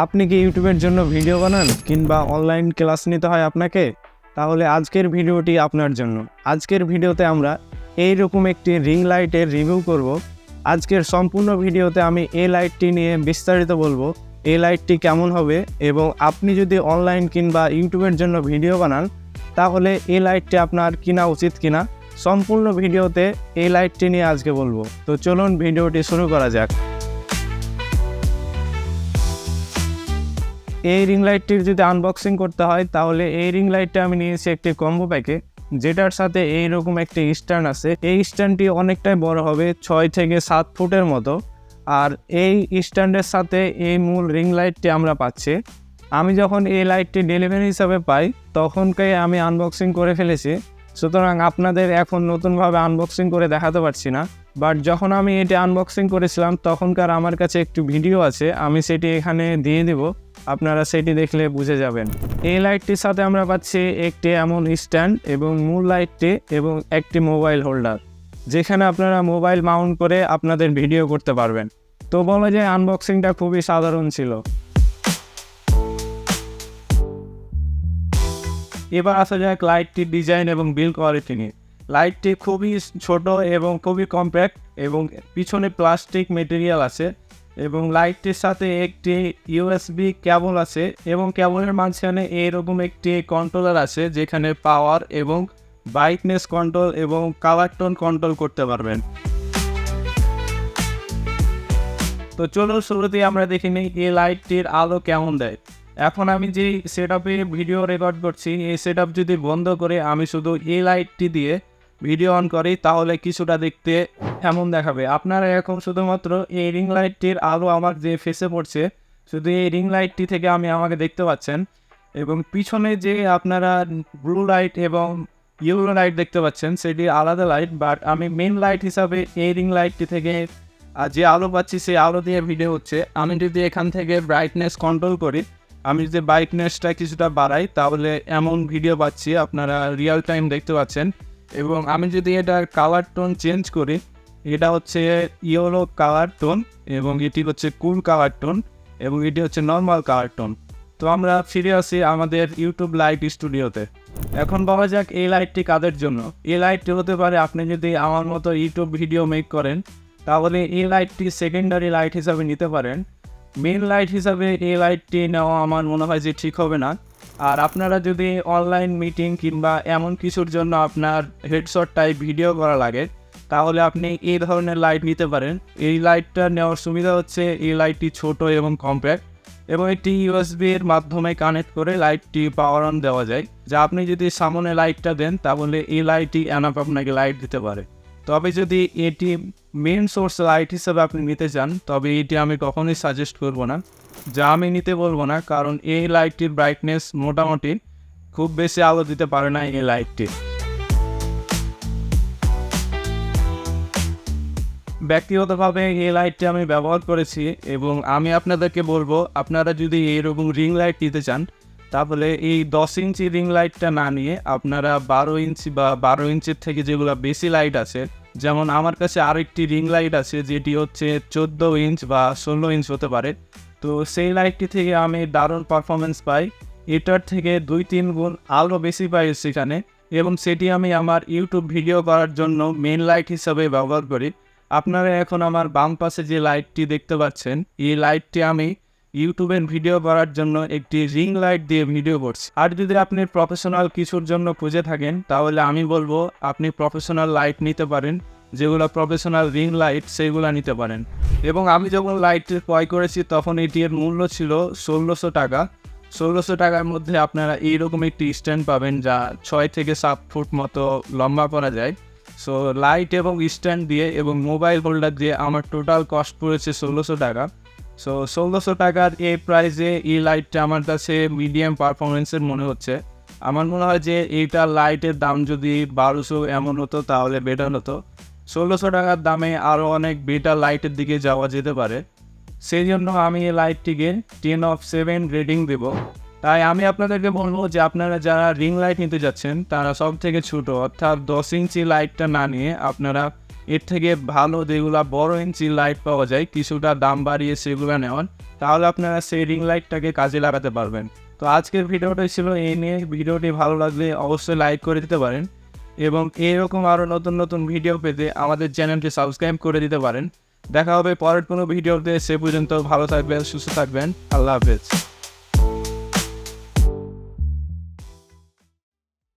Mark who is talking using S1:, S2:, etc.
S1: আপনি কি ইউটিউবের জন্য ভিডিও বানান কিংবা অনলাইন ক্লাস নিতে হয় আপনাকে? তাহলে আজকের ভিডিওটি আপনার জন্য। আজকের ভিডিওতে আমরা এই রকম একটি রিং লাইটের রিভিউ করব। আজকের সম্পূর্ণ ভিডিওতে আমি এই লাইটটি নিয়ে বিস্তারিত বলব। এই লাইটটি কেমন হবে এবং আপনি যদি অনলাইন কিংবা ইউটিউবের জন্য ভিডিও বানান, তাহলে এই লাইটটি আপনার কিনা উচিত কিনা, সম্পূর্ণ ভিডিওতে এই লাইটটি নিয়ে আজকে বলব। তো চলুন ভিডিওটি শুরু করা যাক। এই রিং লাইটটির যদি আনবক্সিং করতে হয়, তাহলে এই রিং লাইটটা আমি নিয়েছি একটি কম্বো প্যাকে যেটার সাথে এইরকম একটি স্ট্যান্ড আছে। এই স্ট্যান্ডটি অনেকটাই বড় হবে, ছয় থেকে সাত ফুটের মতো। আর এই স্ট্যান্ডের সাথে এই মূল রিং লাইটটি আমরা পাচ্ছি। আমি যখন এই লাইটটি ডেলিভারি হিসাবে পাই, তখনকে আমি আনবক্সিং করে ফেলেছি। সুতরাং আপনাদের এখন নতুনভাবে আনবক্সিং করে দেখাতে পারছি না। বাট যখন আমি এটি আনবক্সিং করেছিলাম, তখনকার আমার কাছে একটি ভিডিও আছে, আমি সেটি এখানে দিয়ে দেব। আপনারা সেটি দেখলে বুঝে যাবেন। এই লাইটটির সাথে আমরা পাচ্ছি একটি এমন স্ট্যান্ড এবং মূল লাইটটি এবং একটি মোবাইল হোল্ডার, যেখানে আপনারা মোবাইল মাউন্ট করে আপনাদের ভিডিও করতে পারবেন। তো বলা যায় আনবক্সিংটা খুবই সাধারণ ছিল। এবার আসা যাক লাইটটির ডিজাইন এবং বিল কোয়ালিটি নিয়ে। লাইটটি খুবই ছোট এবং খুবই কম্প্যাক্ট এবং পিছনে প্লাস্টিক মেটেরিয়াল আছে। এবং লাইটটির সাথে একটি ইউএসবি কেবল আছে এবং কেবলের মাঝখানে এরকম একটি কন্ট্রোলার আছে যেখানে পাওয়ার এবং ব্রাইটনেস কন্ট্রোল এবং কালার টোন কন্ট্রোল করতে পারবেন। তো চলো শুরুতেই আমরা দেখে নিই এই লাইটটির আলো কেমন দেয়। এখন আমি যে সেট ভিডিও রেকর্ড করছি, এই সেট যদি বন্ধ করে আমি শুধু এই লাইটটি দিয়ে ভিডিও অন করি, তাহলে কিছুটা দেখতে এমন দেখাবে। আপনারা এখন শুধুমাত্র এই রিং লাইটটির আলো আমার যে ফেসে পড়ছে, শুধু এই রিং লাইটটি থেকে আমি আমাকে দেখতে পাচ্ছেন। এবং পিছনে যে আপনারা ব্লু লাইট এবং ইয়েলো লাইট দেখতে পাচ্ছেন, সেটি আলাদা লাইট বাট আমি মেন লাইট হিসাবে এই রিং লাইটটি থেকে যে আলো পাচ্ছি, সেই আলো দিয়ে ভিডিও হচ্ছে। আমি যদি এখান থেকে ব্রাইটনেস কন্ট্রোল করি, আমি যদি ব্রাইটনেসটা কিছুটা বাড়াই, তাহলে এমন ভিডিও পাচ্ছি, আপনারা রিয়েল টাইম দেখতে পাচ্ছেন। এবং আমি যদি এটা কালার টোন চেঞ্জ করি, এটা হচ্ছে ইয়েলো কালার টোন এবং এটি হচ্ছে কুল কালার টোন এবং এটি হচ্ছে নর্মাল কালার টোন তো আমরা ফিরে আসি আমাদের ইউটিউব লাইট স্টুডিওতে এখন বলা যাক এই লাইটটি কাদের জন্য? এই লাইটটি হতে পারে আপনি যদি আমার মতো ইউটিউব ভিডিও মেক করেন, তাহলে এই লাইটটি সেকেন্ডারি লাইট হিসাবে নিতে পারেন। মেন লাইট হিসাবে এই লাইটটি নেওয়া আমার মনে হয় যে ঠিক হবে না। আর আপনারা যদি অনলাইন মিটিং কিংবা এমন কিছুর জন্য আপনার হেডশট টাইপ ভিডিও করা লাগে, তাহলে আপনি এই ধরনের লাইট নিতে পারেন। এই লাইটটা নেওয়ার সুবিধা হচ্ছে এই লাইটটি ছোট এবং কম্প্যাক্ট এবং এটি ইউএসবি এর মাধ্যমে কানেক্ট করে লাইটটি পাওয়ার অন দেওয়া যায়। যা আপনি যদি সামনে লাইটটা দেন, তাহলে এই লাইটই অ্যানাপ আপনাকে লাইট দিতে পারে। তবে যদি এটি মেন সোর্স লাইট হিসেবে আপনি নিতে চান, তবে এটি আমি কখনোই সাজেস্ট করব না। যা আমি নিতে বলব না, কারণ এই লাইটটির ব্রাইটনেস মোটামুটি খুব বেশি আলো দিতে পারে না এই লাইটটি ব্যক্তিগতভাবে এই লাইটটি আমি ব্যবহার করেছি এবং আমি আপনাদেরকে বলব, আপনারা যদি এইরকম রিং লাইট নিতে চান তাহলে এই দশ ইঞ্চি রিং লাইটটা না নিয়ে আপনারা বারো ইঞ্চি বা বারো ইঞ্চির থেকে যেগুলো বেশি লাইট আছে, যেমন আমার কাছে আরেকটি রিং লাইট আছে যেটি হচ্ছে চোদ্দ ইঞ্চ বা ষোলো ইঞ্চ হতে পারে, তো সেই লাইটটি থেকে আমি দারুণ পারফরমেন্স পাই। এটার থেকে দুই তিন গুণ আলো বেশি পাই সেখানে এবং সেটি আমি আমার ইউটিউব ভিডিও করার জন্য মেন লাইট হিসাবে ব্যবহার করি। আপনারা এখন আমার বাম পাশে যে লাইটটি দেখতে পাচ্ছেন, এই লাইটটি আমি ইউটিউবের ভিডিও করার জন্য একটি রিং লাইট দিয়ে ভিডিও করছি। আর যদি আপনি প্রফেশনাল কিছুর জন্য খুঁজে থাকেন, তাহলে আমি বলব আপনি প্রফেশনাল লাইট নিতে পারেন, যেগুলো প্রফেশনাল রিং লাইট সেইগুলো নিতে পারেন। এবং আমি যখন লাইটটি ক্রয় করেছি, তখন এটির মূল্য ছিল ষোলোশো টাকা। ষোলোশো টাকার মধ্যে আপনারা এইরকম একটি স্ট্যান্ড পাবেন, যা ছয় থেকে সাত ফুট মতো লম্বা করা যায়। সো লাইট এবং স্ট্যান্ড দিয়ে এবং মোবাইল হোল্ডার দিয়ে আমার টোটাল কস্ট পড়েছে ষোলোশো টাকা। সো ষোলোশো টাকার এই প্রাইসে এই লাইটটা আমার কাছে মিডিয়াম পারফরমেন্সের মনে হচ্ছে। আমার মনে হয় যে এইটার লাইটের দাম যদি বারোশো এমন হতো, তাহলে বেটার হতো। ষোলোশো টাকার দামে আরও অনেক বেটার লাইটের দিকে যাওয়া যেতে পারে। সেই জন্য আমি এই লাইটটিকে টেন অফ সেভেন রেটিং দেব। তাই আমি আপনাদেরকে বলব যে, আপনারা যারা রিং লাইট নিতে যাচ্ছেন, তারা সব থেকে ছোটো, অর্থাৎ দশ ইঞ্চি লাইটটা না নিয়ে আপনারা এর থেকে ভালো যেগুলো বড় ইঞ্চি লাইট পাওয়া যায়, কিছুটা দাম বাড়িয়ে সেগুলো নেওয়ার তাহলে আপনারা সেই রিং লাইটটাকে কাজে লাগাতে পারবেন। তো আজকের ভিডিওটা ছিল এই নিয়ে। ভিডিওটি ভালো লাগলে অবশ্যই লাইক করে দিতে পারেন এবং এরকম আরও নতুন নতুন ভিডিও পেতে আমাদের চ্যানেলটি সাবস্ক্রাইব করে দিতে পারেন। দেখা হবে পরের কোনো ভিডিওতে সে পর্যন্ত ভালো থাকবেন, সুস্থ থাকবেন। আল্লাহ হাফেজ।